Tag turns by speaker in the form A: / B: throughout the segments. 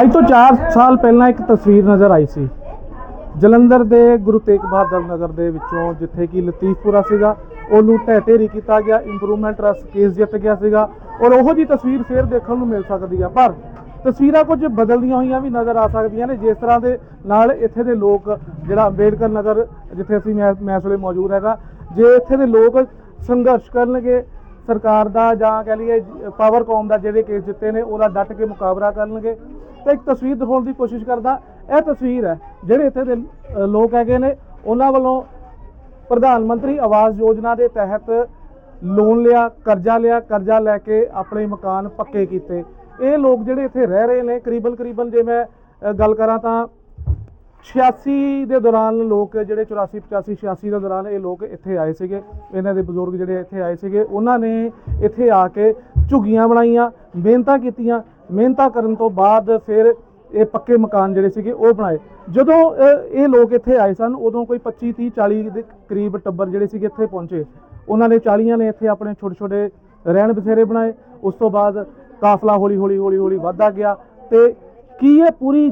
A: ਅੱਜ ਤੋਂ 4 ਸਾਲ ਪਹਿਲਾਂ ਇੱਕ ਤਸਵੀਰ ਨਜ਼ਰ ਆਈ ਸੀ। ਜਲੰਧਰ ਦੇ ਗੁਰੂ ਤੇਗ ਬਹਾਦਰ ਨਗਰ ਦੇ ਵਿੱਚੋਂ, ਜਿੱਥੇ ਕਿ ਲਤੀਫਪੁਰਾ ਸੀਗਾ, ਉਹਨੂੰ ਢਹਿ ਢੇਰੀ ਕੀਤਾ ਗਿਆ ਇੰਪਰੂਵਮੈਂਟ ਟਰਸਟ ਕੇਸ ਜਿੱਤ ਗਿਆ ਸੀਗਾ, ਔਰ ਉਹੋ ਜੀ ਤਸਵੀਰ ਫੇਰ ਦੇਖਣ ਨੂੰ ਮਿਲ ਸਕਦੀ ਆ। ਪਰ ਤਸਵੀਰਾਂ ਕੁਝ ਬਦਲਦੀਆਂ ਹੋਈਆਂ ਵੀ ਨਜ਼ਰ ਆ ਸਕਦੀਆਂ ਨੇ, ਜਿਸ ਤਰ੍ਹਾਂ ਦੇ ਨਾਲ ਇੱਥੇ ਦੇ ਲੋਕ, ਜਿਹੜਾ ਅੰਬੇਡਕਰ ਨਗਰ, ਜਿੱਥੇ ਅਸੀਂ ਮੈਂ ਮੈਂ ਇਸ ਵੇਲੇ ਮੌਜੂਦ ਹੈਗਾ, ਜੇ ਇੱਥੇ ਦੇ ਲੋਕ ਸੰਘਰਸ਼ ਕਰਨਗੇ, ਸਰਕਾਰ ਦਾ ਜਾਂ ਕਹਿ ਲਈਏ ਪਾਵਰਕੌਮ ਦਾ ਜਿਹੜੇ ਕੇਸ ਜਿੱਤੇ ਨੇ, ਉਹਦਾ ਡਟ ਕੇ ਮੁਕਾਬਲਾ ਕਰਨਗੇ ਤੇ ਇੱਕ ਤਸਵੀਰ ਦਿਖਾਉਣ ਦੀ ਕੋਸ਼ਿਸ਼ ਕਰਦਾ, ਇਹ ਤਸਵੀਰ ਹੈ ਜਿਹੜੇ ਇੱਥੇ ਦੇ ਲੋਕ ਹੈਗੇ ਨੇ, ਉਹਨਾਂ ਵੱਲੋਂ ਪ੍ਰਧਾਨ ਮੰਤਰੀ ਆਵਾਸ ਯੋਜਨਾ ਦੇ ਤਹਿਤ ਲੋਨ ਲਿਆ, ਕਰਜ਼ਾ ਲਿਆ, ਕਰਜ਼ਾ ਲੈ ਕੇ ਆਪਣੇ ਮਕਾਨ ਪੱਕੇ ਕੀਤੇ। ਇਹ ਲੋਕ ਜਿਹੜੇ ਇੱਥੇ ਰਹਿ ਰਹੇ ਨੇ ਕਰੀਬਨ ਕਰੀਬਨ ਜੇ ਮੈਂ ਗੱਲ ਕਰਾਂ ਤਾਂ 86 ਦੇ ਦੌਰਾਨ ਲੋਕ ਜਿਹੜੇ 84 85 86 ਦੇ ਦੌਰਾਨ ਇਹ ਲੋਕ ਇੱਥੇ ਆਏ ਸੀਗੇ। ਇਹਨਾਂ ਦੇ ਬਜ਼ੁਰਗ ਜਿਹੜੇ ਇੱਥੇ ਆਏ ਸੀਗੇ, ਉਹਨਾਂ ਨੇ ਇੱਥੇ ਆ ਕੇ ਝੁੱਗੀਆਂ ਬਣਾਈਆਂ, ਮਿਹਨਤਾਂ ਕੀਤੀਆਂ। ਮਿਹਨਤਾਂ ਕਰਨ ਤੋਂ ਬਾਅਦ ਫਿਰ ਇਹ ਪੱਕੇ ਮਕਾਨ ਜਿਹੜੇ ਸੀਗੇ, ਉਹ ਬਣਾਏ। ਜਦੋਂ ਇਹ ਲੋਕ ਇੱਥੇ ਆਏ ਸਨ, ਉਦੋਂ ਕੋਈ 25 30 40 ਦੇ ਕਰੀਬ ਟੱਬਰ ਜਿਹੜੇ ਸੀਗੇ ਇੱਥੇ ਪਹੁੰਚੇ। ਉਹਨਾਂ ਨੇ 40 ਨੇ ਇੱਥੇ ਆਪਣੇ ਛੋਟੇ ਛੋਟੇ ਰਹਿਣ ਬਸੇਰੇ ਬਣਾਏ। ਉਸ ਤੋਂ ਬਾਅਦ ਕਾਫਲਾ ਹੌਲੀ ਹੌਲੀ ਹੌਲੀ ਹੌਲੀ ਵੱਧਦਾ ਗਿਆ ਤੇ ਕੀ ਇਹ ਪੂਰੀ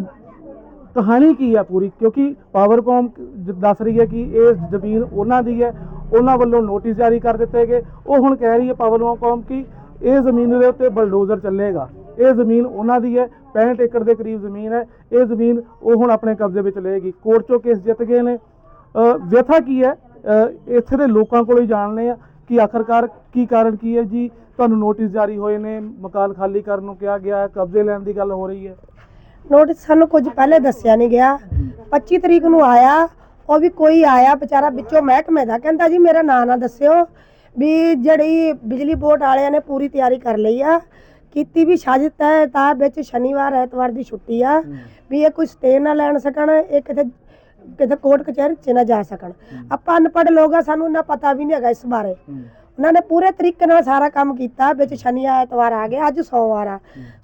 A: ਕਹਾਣੀ ਕੀ ਹੈ ਪੂਰੀ? ਕਿਉਂਕਿ ਪਾਵਰਕੌਮ ਜ- ਦੱਸ ਰਹੀ ਹੈ ਕਿ ਇਹ ਜ਼ਮੀਨ ਉਹਨਾਂ ਦੀ ਹੈ ਉਹਨਾਂ ਵੱਲੋਂ ਨੋਟਿਸ ਜਾਰੀ ਕਰ ਦਿੱਤੇ ਗਏ। ਉਹ ਹੁਣ ਕਹਿ ਰਹੀ ਹੈ ਪਾਵਰਕੌਮ ਕਿ ਇਹ ਜ਼ਮੀਨ ਦੇ ਉੱਤੇ ਬਲਡੋਜ਼ਰ ਚੱਲੇਗਾ। ਇਹ ਜ਼ਮੀਨ ਉਹਨਾਂ ਦੀ ਹੈ 65 ਏਕੜ ਦੇ ਕਰੀਬ ਜ਼ਮੀਨ ਹੈ। ਇਹ ਜ਼ਮੀਨ ਉਹ ਹੁਣ ਆਪਣੇ ਕਬਜ਼ੇ ਵਿੱਚ ਲਏਗੀ। ਕੋਰਟ ਚੋਂ ਕੇਸ ਜਿੱਤ ਗਏ ਨੇ। ਅ, ਵਿਅਥਾ ਕੀ ਹੈ? ਇੱਥੇ ਦੇ ਲੋਕਾਂ ਕੋਲ ਹੀ ਜਾਣਦੇ ਆ ਕਿ ਆਖਰਕਾਰ ਕੀ ਕਾਰਨ ਕੀ ਹੈ ਜੀ। ਤੁਹਾਨੂੰ ਨੋਟਿਸ ਜਾਰੀ ਹੋਏ ਨੇ ਮਕਾਨ ਖਾਲੀ ਕਰਨ ਨੂੰ ਕਿਹਾ ਗਿਆ ਹੈ ਕਬਜ਼ੇ ਲੈਣ ਦੀ ਗੱਲ ਹੋ ਰਹੀ ਹੈ।
B: ਨੋਟਿਸ ਸਾਨੂੰ ਕੁਝ ਪਹਿਲੇ ਦੱਸਿਆ ਨਹੀਂ ਗਿਆ। 25 ਤਰੀਕ ਨੂੰ ਆਇਆ ਉਹ ਵੀ ਕੋਈ ਆਇਆ ਵਿਚਾਰਾ ਵਿੱਚੋਂ ਮਹਿਕਮੇ ਦਾ। ਕਹਿੰਦਾ ਜੀ ਮੇਰਾ ਨਾਂ ਨਾ ਦੱਸਿਓ ਵੀ ਜਿਹੜੀ ਬਿਜਲੀ ਬੋਰਡ ਵਾਲਿਆਂ ਨੇ ਪੂਰੀ ਤਿਆਰੀ ਕਰ ਲਈ ਆ। ਕੀਤੀ ਵੀ ਸਾਜ਼ਿਸ਼ ਹੈ ਤਾਂ ਵਿੱਚ ਸ਼ਨੀਵਾਰ ਐਤਵਾਰ ਦੀ ਛੁੱਟੀ ਆ। ਵੀ ਇਹ ਕੋਈ ਸਟੇ ਨਾ ਲੈਣ ਸਕਣ ਇਹ ਕਿਤੇ ਕਿਤੇ ਕੋਰਟ ਕਚਹਿਰੀ ਚ ਨਾ ਜਾ ਸਕਣ। ਆਪਾਂ ਅਨਪੜ੍ਹ ਲੋਕ ਆ ਸਾਨੂੰ ਨਾ ਪਤਾ ਵੀ ਨਹੀਂ ਹੈਗਾ ਇਸ ਬਾਰੇ। ਉਹਨਾਂ ਨੇ ਪੂਰੇ ਤਰੀਕੇ ਨਾਲ ਸਾਰਾ ਕੰਮ ਕੀਤਾ ਵਿੱਚ ਸ਼ਨੀ ਐਤਵਾਰ ਆ ਗਿਆ ਅੱਜ ਸੋਮਵਾਰ ਆ।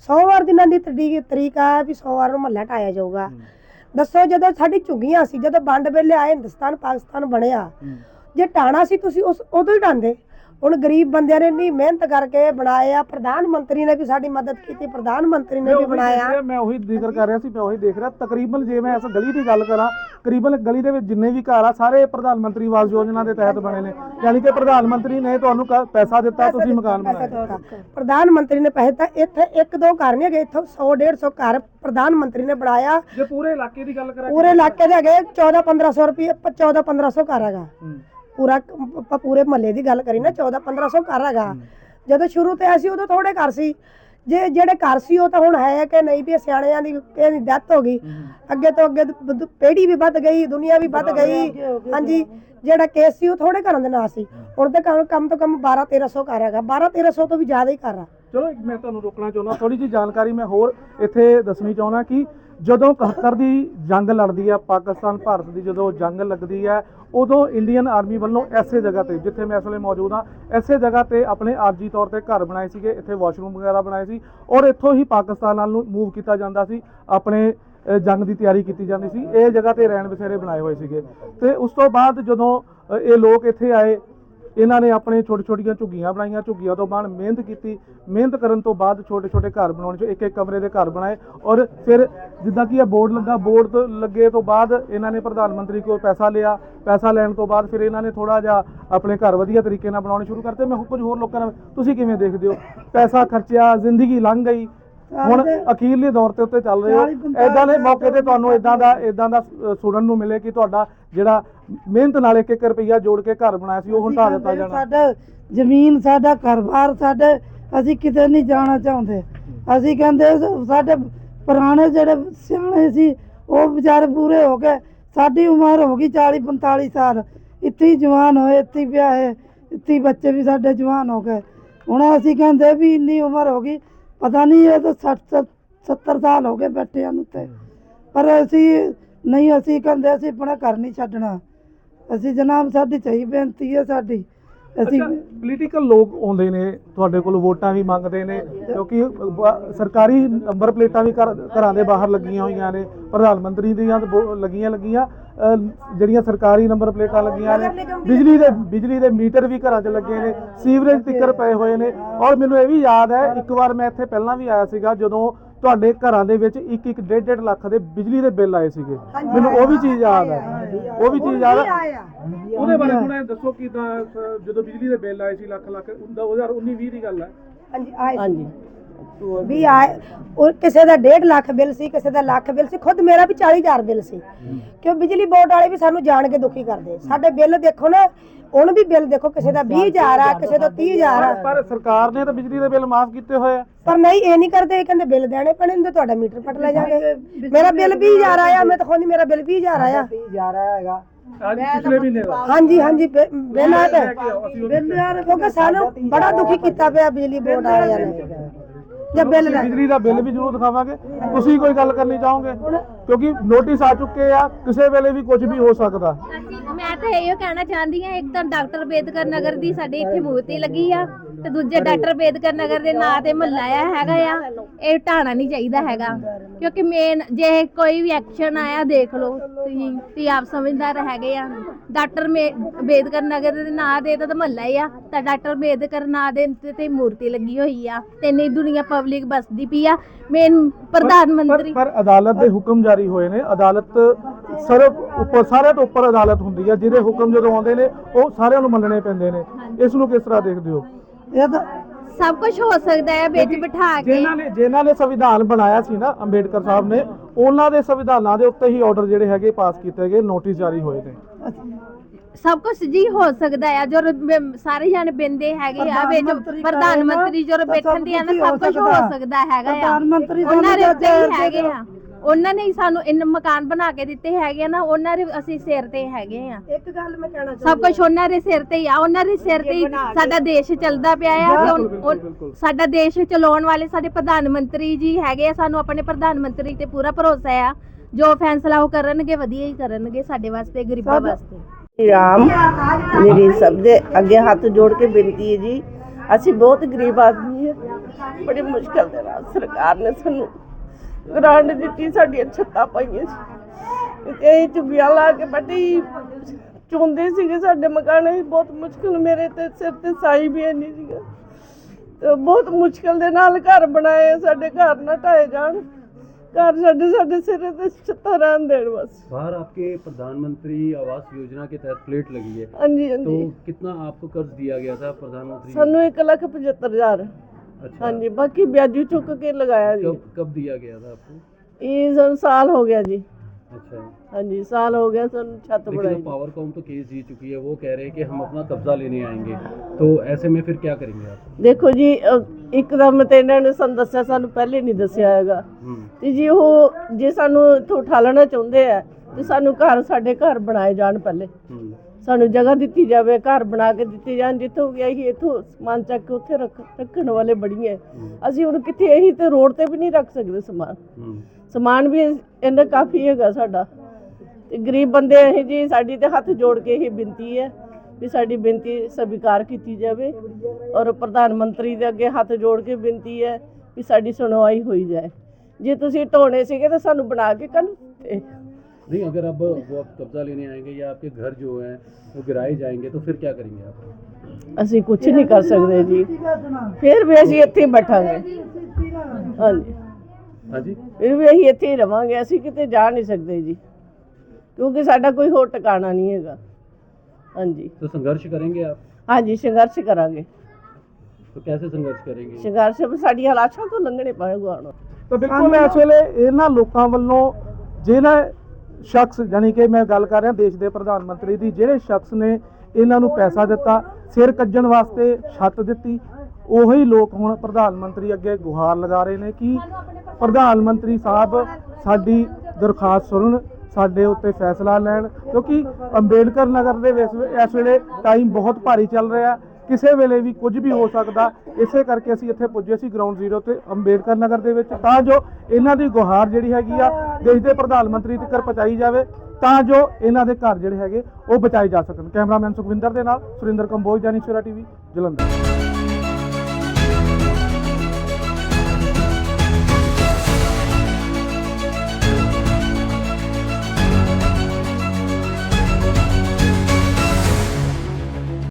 B: ਸੋਮਵਾਰ ਦਿਨਾਂ ਦੀ ਤਰੀਕ ਤਰੀਕ ਆ ਵੀ ਸੋਮਵਾਰ ਨੂੰ ਮਹੱਲਾ ਢਾਇਆ ਜਾਊਗਾ। ਦੱਸੋ ਜਦੋਂ ਸਾਡੀ ਝੁੱਗੀਆਂ ਸੀ ਜਦੋਂ ਵੰਡ ਵੇਲੇ ਆਏ ਹਿੰਦੁਸਤਾਨ ਪਾਕਿਸਤਾਨ ਬਣਿਆ ਜੇ ਟਾਣਾ ਸੀ ਤੁਸੀਂ ਉਸ ਉਦੋਂ ਹੀ ਟਾਂਦੇ। ਹੁਣ ਗਰੀਬ ਬੰਦਿਆਂ ਨੇ ਨਹੀਂ ਮਿਹਨਤ ਕਰਕੇ ਬਣਾਇਆ ਪ੍ਰਧਾਨ ਮੰਤਰੀ ਨੇ ਵੀ ਸਾਡੀ ਮਦਦ ਕੀਤੀ ਪ੍ਰਧਾਨ ਮੰਤਰੀ ਨੇ ਵੀ ਬਣਾਇਆ।
A: ਮੈਂ ਉਹੀ ਜ਼ਿਕਰ ਕਰ ਰਿਹਾ ਸੀ ਮੈਂ ਉਹੀ ਦੇਖ ਰਿਹਾ। ਤਕਰੀਬਨ ਜੇ ਮੈਂ ਇਸ ਗਲੀ ਦੀ ਗੱਲ ਕਰਾਂ ਕਰੀਬਨ ਗਲੀ ਦੇ ਵਿੱਚ ਜਿੰਨੇ ਵੀ ਘਰ ਆ ਸਾਰੇ ਪ੍ਰਧਾਨ ਮੰਤਰੀ ਆਵਾਸ ਯੋਜਨਾ ਦੇ ਤਹਿਤ ਬਣੇ ਨੇ। ਯਾਨੀ ਕਿ ਪ੍ਰਧਾਨ ਮੰਤਰੀ ਨੇ ਤੁਹਾਨੂੰ ਕ- ਪੈਸਾ ਦਿੱਤਾ ਤੁਸੀਂ ਮਕਾਨ
B: ਦਿੱਤਾ। ਪ੍ਰਧਾਨ ਮੰਤਰੀ ਨੇ ਪੈਸੇ ਤਾਂ ਇੱਥੇ ਇੱਕ ਦੋ ਘਰ ਨਹੀਂ ਹੈਗੇ ਇੱਥੋਂ 100 150 ਘਰ ਪ੍ਰਧਾਨ ਮੰਤਰੀ ਨੇ ਬਣਾਇਆ।
A: ਜੇ ਪੂਰੇ ਇਲਾਕੇ ਦੀ ਗੱਲ ਕਰਾਂ
B: ਪੂਰੇ ਇਲਾਕੇ ਦੇ ਹੈਗੇ 14 1500 ਰੁਪਏ 14 1500 ਘਰ ਹੈਗਾ।
A: ਹੂੰ।
B: ਪੂਰਾ ਆਪਾਂ ਪੂਰੇ ਮਹੱਲੇ ਦੀ ਗੱਲ ਕਰੀ ਨਾ 14 1500 ਘਰ ਹੈਗਾ। ਜਦੋਂ ਸ਼ੁਰੂ ਤੇ ਅਸੀਂ ਉਦੋਂ ਥੋੜੇ ਘਰ ਸੀ। ਜੇ ਜਿਹੜੇ ਘਰ ਸੀ ਉਹ ਤਾਂ ਹੁਣ ਹੈ ਕਿ ਨਹੀਂ ਵੀ ਸਿਆਣਿਆਂ ਦੀ ਇਹਦੀ ਡੈਥ ਹੋ ਗਈ। ਅੱਗੇ ਤੋਂ ਅੱਗੇ ਪੀੜ੍ਹੀ ਵੀ ਵੱਧ ਗਈ ਦੁਨੀਆ ਵੀ ਵੱਧ ਗਈ। ਹਾਂਜੀ ਜਿਹੜਾ ਕੇਸ ਸੀ ਉਹ ਥੋੜੇ ਘਰਾਂ ਦੇ ਨਾਂ ਸੀ। ਹੁਣ ਤੇ ਕੰਮ ਕਮ ਤੋਂ ਕਮ 12 1300 ਘਰ ਹੈਗਾ। 12 1300 ਤੋਂ ਵੀ ਜ਼ਿਆਦਾ ਹੀ ਘਰ ਆ।
A: ਚਲੋ ਮੈਂ ਤੁਹਾਨੂੰ ਰੋਕਣਾ ਚਾਹੁੰਦਾ ਥੋੜੀ ਜਿਹੀ ਜਾਣਕਾਰੀ ਮੈਂ ਹੋਰ ਇੱਥੇ ਦੱਸਣੀ ਚਾਹੁੰਦਾ ਕਿ ਜਦੋਂ 71 ਦੀ ਜੰਗ ਲੜਦੀ ਹੈ ਪਾਕਿਸਤਾਨ, ਭਾਰਤ ਦੀ ਜਦੋਂ ਜੰਗ ਲੱਗਦੀ ਹੈ ਉਦੋਂ ਇੰਡੀਅਨ ਆਰਮੀ ਵੱਲੋਂ ਐਸੇ ਜਗ੍ਹਾ ਤੇ, ਜਿੱਥੇ ਮੈਂ ਇਸ ਵੇਲੇ ਮੌਜੂਦ ਹਾਂ ਐਸੇ ਜਗ੍ਹਾ ਤੇ ਆਪਣੇ ਆਰਜੀ ਤੌਰ ਤੇ ਘਰ ਬਣਾਏ ਸੀਗੇ, ਇੱਥੇ ਵਾਸ਼ਰੂਮ ਵਗੈਰਾ ਬਣਾਏ ਸੀ ਔਰ ਇੱਥੋਂ ਹੀ ਪਾਕਿਸਤਾਨ ਨਾਲ ਨੂੰ ਮੂਵ ਕੀਤਾ ਜਾਂਦਾ ਸੀ, ਆਪਣੇ ਜੰਗ ਦੀ ਤਿਆਰੀ ਕੀਤੀ ਜਾਂਦੀ ਸੀ, ਇਹ ਜਗ੍ਹਾ ਤੇ ਰਹਿਣ ਬਸੇਰੇ ਬਣਾਏ ਹੋਏ ਸੀਗੇ। ਤੇ ਉਸ ਤੋਂ ਬਾਅਦ ਜਦੋਂ ਇਹ ਲੋਕ ਇੱਥੇ ਆਏ ਇਹਨਾਂ ਨੇ ਆਪਣੇ ਛੋਟੇ ਛੋਟੀਆਂ ਝੁੱਗੀਆਂ ਬਣਾਈਆਂ, ਝੁੱਗੀਆਂ ਤੋਂ ਬਾਅਦ ਮਿਹਨਤ ਕੀਤੀ। ਮਿਹਨਤ ਕਰਨ ਤੋਂ ਬਾਅਦ ਛੋਟੇ ਛੋਟੇ ਘਰ ਬਣਾਉਣ ਚ ਇੱਕ ਇੱਕ ਕਮਰੇ ਦੇ ਘਰ ਬਣਾਏ ਔਰ ਫਿਰ ਜਿੱਦਾਂ ਕਿ ਇਹ ਬੋਰਡ ਲੱਗਾ, ਬੋਰਡ ਤੋਂ ਲੱਗੇ ਤੋਂ ਬਾਅਦ ਇਹਨਾਂ ਨੇ ਪ੍ਰਧਾਨ ਮੰਤਰੀ ਕੋਲ ਪੈਸਾ ਲਿਆ। ਪੈਸਾ ਲੈਣ ਤੋਂ ਬਾਅਦ ਫਿਰ ਇਹਨਾਂ ਨੇ ਥੋੜਾ ਜਿਹਾ ਆਪਣੇ ਘਰ ਵਧੀਆ ਤਰੀਕੇ ਨਾਲ ਬਣਾਉਣੇ ਸ਼ੁਰੂ ਕਰਤੇ। ਮੈਂ ਕੁਝ ਹੋਰ ਲੋਕਾਂ ਨਾਲ, ਤੁਸੀਂ ਕਿਵੇਂ ਦੇਖਦੇ ਹੋ? ਪੈਸਾ ਖਰਚਿਆ, ਜ਼ਿੰਦਗੀ ਲੰਘ ਗਈ। ਹੁਣ ਅਖੀਰਲੇ ਦੌਰ ਤੇ ਉੱਤੇ ਚੱਲ ਰਹੇ ਹੋ। ਐਦਾਂ ਦੇ ਮੌਕੇ ਤੇ ਤੁਹਾਨੂੰ ਇਦਾਂ ਦਾ ਇਦਾਂ ਦਾ ਸੁਣਨ ਨੂੰ ਮਿਲੇ ਕਿ ਤੁਹਾਡਾ ਜਿਹੜਾ ਮਿਹਨਤ ਨਾਲ ਇੱਕ ਇੱਕ ਰੁਪਈਆ ਜੋੜ ਕੇ ਘਰ ਬਣਾਇਆ ਸੀ ਉਹ ਹੁਣ ਦਿੱਤਾ ਜਾਣਾ।
C: ਸਾਡਾ ਜ਼ਮੀਨ ਸਾਡਾ ਘਰ-ਬਾਰ ਸਾਡੇ ਅਸੀਂ ਕਿਤੇ ਨਹੀਂ ਜਾਣਾ ਚਾਹੁੰਦੇ। ਅਸੀਂ ਕਹਿੰਦੇ ਸਾਡੇ ਪੁਰਾਣੇ ਜਿਹੜੇ ਸਿਆਣੇ ਸੀ ਉਹ ਵਿਚਾਰੇ ਪੂਰੇ ਹੋ ਗਏ। ਸਾਡੀ ਉਮਰ ਹੋ ਗਈ 40 45 ਸਾਲ। ਇੱਥੇ ਹੀ ਜਵਾਨ ਹੋਏ ਇੱਥੇ ਹੀ ਵਿਆਹੇ ਇੱਥੇ ਬੱਚੇ ਵੀ ਸਾਡੇ ਜਵਾਨ ਹੋ ਗਏ। ਹੁਣ ਅਸੀਂ ਕਹਿੰਦੇ ਵੀ ਇੰਨੀ ਉਮਰ ਹੋ ਗਈ ਪਤਾ ਨਹੀਂ, ਇਹ ਤਾਂ 60 70 ਸਾਲ ਹੋ ਗਏ ਬੈਠਿਆਂ ਨੂੰ ਤੇ। ਪਰ ਅਸੀਂ ਨਹੀਂ, ਅਸੀਂ ਕਹਿੰਦੇ ਅਸੀਂ ਆਪਣਾ ਘਰ ਨਹੀਂ ਛੱਡਣਾ। ਅਸੀਂ ਜਨਾਬ, ਸਾਡੀ ਚਾਹੀ ਬੇਨਤੀ ਹੈ ਸਾਡੀ। ਅਸੀਂ
A: ਪੋਲੀਟੀਕਲ ਲੋਕ ਆਉਂਦੇ ਨੇ, ਤੁਹਾਡੇ ਕੋਲ ਵੋਟਾਂ ਵੀ ਮੰਗਦੇ ਨੇ, ਕਿਉਂਕਿ ਬ- ਸਰਕਾਰੀ ਨੰਬਰ ਪਲੇਟਾਂ ਵੀ ਘਰ- ਘਰਾਂ ਦੇ ਬਾਹਰ ਲੱਗੀਆਂ ਹੋਈਆਂ ਨੇ, ਪ੍ਰਧਾਨ ਮੰਤਰੀ ਦੀਆਂ ਤਾਂ ਬੋ- ਲੱਗੀਆਂ ਲੱਗੀਆਂ। ਜਿਹੜੀਆਂ ਸਰਕਾਰੀ ਨੰਬਰ ਪਲੇਟਾਂ ਲੱਗੀਆਂ ਨੇ ਬਿਜਲੀ ਦੇ ਬਿਜਲੀ ਦੇ ਮੀਟਰ ਵੀ ਘਰਾਂ 'ਚ ਲੱਗੇ ਨੇ ਸੀਵਰੇਜ ਤਿੱਕਰ ਪਏ ਹੋਏ ਨੇ। ਔਰ ਮੈਨੂੰ ਇਹ ਵੀ ਯਾਦ ਹੈ ਇੱਕ ਵਾਰ ਮੈਂ ਇੱਥੇ ਪਹਿਲਾਂ ਵੀ ਆਇਆ ਸੀਗਾ ਜਦੋਂ ਤੁਹਾਡੇ ਘਰਾਂ ਦੇ ਵਿੱਚ ਇੱਕ ਇੱਕ ਡੇਢ ਡੇਢ ਲੱਖ ਦੇ ਬਿਜਲੀ ਦੇ ਬਿੱਲ ਆਏ ਸੀਗੇ। ਮੈਨੂੰ ਉਹ ਵੀ ਚੀਜ਼ ਯਾਦ ਹੈ। ਉਹ ਵੀ ਚੀਜ਼ ਯਾਦ ਹੈ। ਉਹਦੇ ਬਾਰੇ ਥੋੜਾ ਦੱਸੋ ਕਿ ਜਦੋਂ ਬਿਜਲੀ ਦੇ ਬਿੱਲ ਆਏ ਸੀ ਲੱਖ ਲੱਖ 2019 20 ਦੀ ਗੱਲ ਹੈ।
B: ਹਾਂਜੀ ਆਏ
D: ਹਾਂਜੀ।
B: ਵੀ ਆਏ ਉਹ ਕਿਸੇ ਦਾ 1.5 ਲੱਖ ਬਿੱਲ ਸੀ ਕਿਸੇ ਦਾ ਲੱਖ ਬਿੱਲ ਸੀ ਖੁਦ ਮੇਰਾ ਵੀ 40000 ਬਿੱਲ ਸੀ। ਕਿਉਂ ਬਿਜਲੀ ਬੋਰਡ ਵਾਲੇ ਵੀ ਸਾਨੂੰ ਜਾਣ ਕੇ ਦੁਖੀ ਕਰਦੇ। ਸਾਡੇ ਬਿੱਲ ਦੇਖੋ ਨਾ ਹੁਣ ਵੀ ਬਿੱਲ ਦੇਖੋ ਕਿਸੇ ਦਾ 20000 ਆ ਕਿਸੇ ਦਾ 30000 ਆ।
A: ਪਰ ਸਰਕਾਰ ਨੇ ਤਾਂ ਬਿਜਲੀ ਦੇ ਬਿੱਲ ਮਾਫ ਕੀਤੇ ਹੋਏ ਆ।
B: ਪਰ ਨਹੀਂ ਇਹ ਨਹੀਂ ਕਰਦੇ ਇਹ ਕਹਿੰਦੇ ਬਿੱਲ ਦੇਣੇ ਪੈਣੇ ਹੁੰਦੇ ਤੁਹਾਡਾ ਮੀਟਰ ਪਟ ਲੈ ਜਾਗੇ। ਮੇਰਾ ਬਿੱਲ 20000 ਆਇਆ ਮੈਂ ਤਾਂ ਖੁਦ ਮੇਰਾ ਬਿੱਲ 20000 ਆਇਆ।
A: ਅੱਜ ਪਿਛਲੇ ਮਹੀਨੇ ਦਾ।
B: ਹਾਂਜੀ ਹਾਂਜੀ ਬਿੱਲ ਆ ਤੇ। ਬਿੱਲ ਯਾਰ ਕਿਉਂਕਿ ਸਾਨੂੰ ਬੜਾ ਦੁਖੀ ਕੀਤਾ ਪਿਆ ਬਿਜਲੀ ਬੋਰਡ ਵਾਲਿਆਂ ਨੇ। ਜੇ ਬਿੱਲ ਦਾ
A: ਬਿਜਲੀ ਦਾ ਬਿੱਲ ਵੀ ਜ਼ਰੂਰ ਦਿਖਾਵਾਂਗੇ। ਤੁਸੀਂ ਕੋਈ ਗੱਲ ਕਰਨੀ ਚਾਹੋਗੇ? ਕਿਉਂਕਿ ਨੋਟਿਸ ਆ ਚੁੱਕੇ ਆ ਕਿਸੇ ਵੇਲੇ ਵੀ ਕੁਝ ਵੀ ਹੋ ਸਕਦਾ।
E: ਅਸੀਂ ਮੈਂ ਤਾਂ ਇਹੋ ਕਹਿਣਾ ਚਾਹੁੰਦੀ ਹਾਂ ਇੱਕ ਤਾਂ ਡਾਕਟਰ ਬੇਦਕਰ ਨਗਰ ਦੀ ਸਾਡੇ ਇੱਥੇ ਮੂਰਤੀ ਲੱਗੀ ਆ। ਤੇ ਦੂਜੇ ਡਾਕਟਰ ਬੇਦਕਰ ਨਗਰ ਦੇ ਨਾਂ ਤੇ ਮਹੱਲਾ ਆ ਹੈਗਾ ਆ। ਇਹ ਢਾਣਾ ਨਹੀਂ ਚਾਹੀਦਾ ਹੈਗਾ। ਕਿਉਂਕਿ ਮੇਨ ਜੇ ਕੋਈ ਵੀ ਐਕਸ਼ਨ ਆਇਆ ਦੇਖ ਲਓ। ਤੁਸੀਂ ਤੁਸੀਂ ਆਪ ਸਮਝਦਾਰ ਹੈਗੇ ਆ। ਡਾਕਟਰ ਮੇ- ਬੇਦਕਰ ਨਗਰ ਦੇ ਨਾਂ ਦੇ ਤਾਂ ਮਹੱਲਾ ਹੀ ਆ। ਤਾਂ ਡਾਕਟਰ ਬੇਦਕਰ ਨਾਂ ਦੇ ਤੇ ਤੇ ਮੂਰਤੀ ਲੱਗੀ ਹੋਈ ਆ। ਤੇ ਇੰਨੀ ਦੁਨੀਆ ਪਬਲਿਕ ਬਸਦੀ ਪਈ ਆ। ਮੇਨ ਪ੍ਰਧਾਨ
A: ਪਰ
E: ਮੰਤਰੀ
A: ਪਰ ਅਦਾਲਤ ਦੇ ਹੁਕਮ ਜਾਰੀ ਹੋਏ ਨੇ। ਅਦਾਲਤ ਸਰਵ ਉੱਪਰ ਸਾਰਿਆਂ ਤੋਂ ਉੱਪਰ ਅਦਾਲਤ ਹੁੰਦੀ ਹੈ ਜਿਹਦੇ ਹੁਕਮ ਜਦੋਂ ਆਉਂਦੇ ਨੇ ਉਹ ਸਾਰਿਆਂ ਨੂੰ ਮੰਨਣੇ ਪੈਂਦੇ ਨੇ। ਇਸ ਨੂੰ ਕਿਸ ਤਰ੍ਹਾਂ ਦੇਖਦੇ ਹੋ?
C: ਇਹ ਤਾਂ
E: ਸਭ ਕੁਝ ਹੋ ਸਕਦਾ ਹੈ ਵਿੱਚ ਬਿਠਾ ਕੇ।
A: ਜਿਨ੍ਹਾਂ ਨੇ ਜਿਨ੍ਹਾਂ ਨੇ ਸੰਵਿਧਾਨ ਬਣਾਇਆ ਸੀ ਨਾ ਅੰਬੇਡਕਰ ਸਾਹਿਬ ਨੇ ਉਹਨਾਂ ਦੇ ਸੰਵਿਧਾਨਾਂ ਦੇ ਉੱਤੇ ਹੀ ਆਰਡਰ ਜਿਹੜੇ ਹੈਗੇ ਪਾਸ ਕੀਤੇ ਗਏ ਨੋਟਿਸ ਜਾਰੀ ਹੋਏ ਨੇ।
E: ਸਭ ਕੁਝ ਜੀ ਹੋ ਸਕਦਾ ਹੈ। ਜੋ ਸਾਰੇ ਜਣ ਬਿੰਦੇ ਹੈਗੇ ਆ
C: ਪ੍ਰਧਾਨ
E: ਵਿੱਚ
C: ਮੰਤਰੀ
E: ਪ੍ਰਧਾਨ
C: ਕਰੇ ਨਾ,
E: ਮੰਤਰੀ ਜੋ
C: ਤਾਂ
E: ਬੈਠਣ ਦੀ ਆ ਨਾ
C: ਕੁਛ ਹੀ
E: ਸਭ ਕੁਝ ਹੋ
C: ਸਕਦਾ।
E: ਸਕਦਾ ਹੈਗਾ ਆ।
C: ਪ੍ਰਧਾਨ ਮੰਤਰੀ
E: ਉਹਨਾਂ ਦੇ
C: ਸਾਨੂੰ
E: ਉੱਤੇ ਹੀ
C: ਤਾਂ
E: ਹੈਗੇ ਆ। ਉਹਨਾਂ ਨੇ ਹੀ ਸਾਨੂੰ ਇਨ ਮਕਾਨ ਬਣਾ ਕੇ ਦਿੱਤੇ ਹੈਗੇ ਨਾ ਉਹਨਾਂ ਦੇ ਅਸੀਂ ਸਿਰ ਤੇ ਹੈਗੇ ਆ।
B: ਇੱਕ ਗੱਲ ਮੈਂ ਕਹਿਣਾ
E: ਸਭ ਕੁਝ ਉਹਨਾਂ ਦੇ ਸਿਰ ਤੇ ਹੀ ਆ ਉਹਨਾਂ ਦੇ ਸਿਰ ਤੇ ਹੀ ਸਾਡਾ ਦੇਸ਼ ਚੱਲਦਾ ਪਿਆ ਆ ਤੇ ਉਨ- ਉਨ-। ਸਾਡਾ ਦੇਸ਼ ਚਲਾਉਣ ਵਾਲੇ ਸਾਡੇ ਪ੍ਰਧਾਨ ਮੰਤਰੀ ਜੀ ਹੈਗੇ ਆ ਸਾਨੂੰ ਆਪਣੇ ਪ੍ਰਧਾਨ ਮੰਤਰੀ ਤੇ ਪੂਰਾ ਭਰੋਸਾ ਆ। ਜੋ ਫੈਸਲਾ ਉਹ ਕਰਨਗੇ ਵਧੀਆ ਹੀ ਕਰਨਗੇ ਸਾਡੇ ਵਾਸਤੇ ਗਰੀਬਾਂ ਵਾਸਤੇ।
D: ਸ਼੍ਰੀ ਰਾਮ ਮੇਰੀ ਸਭ ਦੇ ਅੱਗੇ ਹੱਥ ਜੋੜ ਕੇ ਬੇਨਤੀ ਹੈ ਜੀ ਅਸੀਂ ਬਹੁਤ ਗਰੀਬ ਆਦਮੀ ਹੈ। ਬੜੀ ਮੁਸ਼ਕਲ ਦੇ ਨਾਲ ਸਰਕਾਰ ਨੇ ਸਾਨੂੰ ਗ੍ਰਾਂਟ ਦਿੱਤੀ ਸਾਡੀਆਂ ਛੱਤਾਂ ਪਾਈਆਂ ਸੀ ਤੇ ਇਹ ਚੁਗੀਆਂ ਲਾ ਕੇ ਬੜੀ ਚੁੰਦੇ ਸੀਗੇ ਸਾਡੇ ਮਕਾਨ ਇਹ ਬਹੁਤ ਮੁਸ਼ਕਲ ਮੇਰੇ ਤੇ ਸਿਰ ਤੇ ਸਾਈ ਵੀ ਨਹੀਂ ਸੀਗਾ ਤੇ ਬਹੁਤ ਮੁਸ਼ਕਲ ਦੇ ਨਾਲ ਘਰ ਬਣਾਏ ਆ, ਸਾਡੇ ਘਰ ਨਾ ਢਾਏ ਜਾਣ ਘਰ ਸਾਡੇ ਸਾਡੇ ਸਿਰ ਤੇ ਛੱਤਾਂ ਰਹਿਣ ਦੇਣ ਬਸ
F: बाहर आपके प्रधानमंत्री आवास योजना के तहत प्लेट लगी है
D: ਹਾਂਜੀ
F: तो
D: ਹਾਂਜੀ
F: कितना आपको कर्ज दिया गया था प्रधानमंत्री
D: ਸਾਨੂੰ 1 ਲੱਖ 75000
F: अच्छा
D: ਹਾਂਜੀ ਬਾਕੀ ਵਿਆਜੂ ਚੁੱਕ ਕੇ ਲਗਾਇਆ ਜੀ
F: कब कब दिया गया था आपको
D: ਇਹ ਸਾਨੂੰ ਸਾਲ ਹੋ ਗਿਆ ਜੀ
F: अच्छा
D: ਹਾਂਜੀ ਸਾਲ ਹੋ ਗਿਆ ਸਾਨੂੰ ਛੱਤ
F: लेकिन
D: ਬਣਾਈ
F: अब पावरकॉम तो केस जीत चुकी है वो कह रहे हैं कि हम अपना कब्जा लेने आएंगे तो ऐसे में फिर क्या करेंगे आप
D: ਦੇਖੋ ਜੀ ਅਹ, ਇੱਕਦਮ ਤੇ ਇਹਨਾਂ ਨੇ ਸਾਨੂੰ ਦੱਸਿਆ ਸਾਨੂੰ ਪਹਿਲੇ ਨਹੀਂ ਦੱਸਿਆ ਹੈਗਾ
F: हम्म,
D: ਤੇ ਜੀ ਉਹ ਜੇ ਸਾਨੂੰ ਇੱਥੋਂ ਉਠਾਲਣਾ ਚਾਹੁੰਦੇ ਆ ਤੇ ਸਾਨੂੰ ਘਰ ਸਾਡੇ ਘਰ ਬਣਾਏ ਜਾਣ ਪਹਿਲੇ
F: हम्म,
D: ਸਾਨੂੰ ਜਗ੍ਹਾ ਦਿੱਤੀ ਜਾਵੇ ਘਰ ਬਣਾ ਕੇ ਦਿੱਤੇ ਜਾਣ ਜਿੱਥੋਂ ਵੀ ਅਸੀਂ ਇੱਥੋਂ ਸਮਾਨ ਚੱਕ ਕੇ ਉੱਥੇ ਰੱਖ ਰੱਖਣ ਵਾਲੇ ਬੜੀ ਹੈ। ਅਸੀਂ ਹੁਣ ਕਿੱਥੇ ਇਹੀ ਤੇ ਰੋਡ ਤੇ ਵੀ ਨਹੀਂ ਰੱਖ ਸਕਦੇ ਸਮਾਨ। ਸਮਾਨ ਵੀ ਇਹਨਾਂ ਕਾਫੀ ਹੈਗਾ ਸਾਡਾ। ਤੇ ਗਰੀਬ ਬੰਦੇ ਅਸੀਂ ਜੀ ਸਾਡੀ ਤੇ ਹੱਥ ਜੋੜ ਕੇ ਇਹ ਬੇਨਤੀ ਹੈ ਵੀ ਸਾਡੀ ਬੇਨਤੀ ਸਵੀਕਾਰ ਕੀਤੀ ਜਾਵੇ ਔਰ ਪ੍ਰਧਾਨ ਮੰਤਰੀ ਦੇ ਅੱਗੇ ਹੱਥ ਜੋੜ ਕੇ ਬੇਨਤੀ ਹੈ ਵੀ ਸਾਡੀ ਸੁਣਵਾਈ ਹੋਈ ਜਾਏ। ਜੇ ਤੁਸੀਂ ਢੋਣੇ ਸੀਗੇ ਤਾਂ ਸਾਨੂੰ ਬਣਾ ਕੇ ਕੱਲ
F: नहीं अगर अब वो आप कब्जा लेने आएंगे या आपके घर जो है वो गिराए जाएंगे तो फिर क्या करेंगे आप
D: ਅਸੀਂ ਕੁਝ ਨਹੀਂ ਕਰ ਸਕਦੇ ਜੀ ਫਿਰ ਵੀ ਅਸੀਂ ਇੱਥੇ ਹੀ ਬੈਠਾਂਗੇ ਹਾਂਜੀ
F: हाँ जी
D: ਫਿਰ ਵੀ ਅਸੀਂ ਇੱਥੇ ਹੀ ਰਵਾਂਗੇ ਅਸੀਂ ਕਿਤੇ ਜਾ ਨਹੀਂ ਸਕਦੇ ਜੀ ਕਿਉਂਕਿ ਸਾਡਾ ਕੋਈ ਹੋਰ ਟਿਕਾਣਾ ਨਹੀਂ ਹੈਗਾ ਹਾਂਜੀ
F: तो संघर्ष करेंगे आप
D: ਹਾਂਜੀ ਸੰਘਰਸ਼ ਕਰਾਂਗੇ
F: तो कैसे संघर्ष करेंगे
D: ਸੰਘਰਸ਼ ਵੀ ਸਾਡੀਆਂ ਲਾਸ਼ਾਂ ਤੋਂ ਲੰਘਣੇ ਪਏਗਾ ਹੁਣ
A: ਤਾਂ ਬਿਲਕੁਲ ਇਸ ਵੇਲੇ ਇਹਨਾਂ ਲੋਕਾਂ ਵੱਲੋਂ ਜਿਹੜਾ ਸ਼ਖਸ ਯਾਨੀ ਕਿ ਮੈਂ ਗੱਲ ਕਰ ਰਿਹਾ ਦੇਸ਼ ਦੇ ਪ੍ਰਧਾਨ ਮੰਤਰੀ ਦੀ, ਜਿਹੜੇ ਸ਼ਖਸ ਨੇ ਇਹਨਾਂ ਨੂੰ ਪੈਸਾ ਦਿੱਤਾ, ਸਿਰ ਕੱਜਣ ਵਾਸਤੇ ਛੱਤ ਦਿੱਤੀ, ਉਹੀ ਲੋਕ ਹੁਣ ਪ੍ਰਧਾਨ ਮੰਤਰੀ ਅੱਗੇ ਗੁਹਾਰ ਲਗਾ ਰਹੇ ਨੇ ਕਿ ਪ੍ਰਧਾਨ ਮੰਤਰੀ ਸਾਹਿਬ ਸਾਡੀ ਦਰਖਾਸਤ ਸੁਣਨ, ਸਾਡੇ ਉੱਤੇ ਫੈਸਲਾ ਲੈਣ, ਕਿਉਂਕਿ ਅੰਬੇਡਕਰ ਨਗਰ ਦੇ ਇਸ ਵੇਲੇ ਟਾਈਮ ਬਹੁਤ ਭਾਰੀ ਚੱਲ ਰਿਹਾ। ਕਿਸੇ ਵੇਲੇ ਵੀ ਕੁਝ ਵੀ ਹੋ ਸਕਦਾ, ਇਸੇ ਕਰਕੇ ਅਸੀਂ ਇੱਥੇ ਪੁੱਜੇ ਸੀ ਗਰਾਊਂਡ ਜ਼ੀਰੋ ਤੇ ਅੰਬੇਡਕਰ ਨਗਰ ਦੇ ਵਿੱਚ। ਤਾਂ ਜੋ ਇਹਨਾਂ ਦੀ ਗੁਹਾਰ ਜਿਹੜੀ ਹੈਗੀ ਆ, ਦੇਸ਼ ਦੇ ਪ੍ਰਧਾਨ ਮੰਤਰੀ ਤੱਕ ਪਹੁੰਚਾਈ ਜਾਵੇ, ਤਾਂ ਜੋ ਇਹਨਾਂ ਦੇ ਘਰ ਜਿਹੜੇ ਹੈਗੇ, ਉਹ ਬਚਾਏ ਜਾ ਸਕਣ। ਕੈਮਰਾਮੈਨ ਸੁਖਵਿੰਦਰ ਦੇ ਨਾਲ ਸੁਰਿੰਦਰ ਕੰਬੋਜ, ਜਾਨੀ ਸ਼ੁਰਾ ਟੀਵੀ, ਜਲੰਧਰ।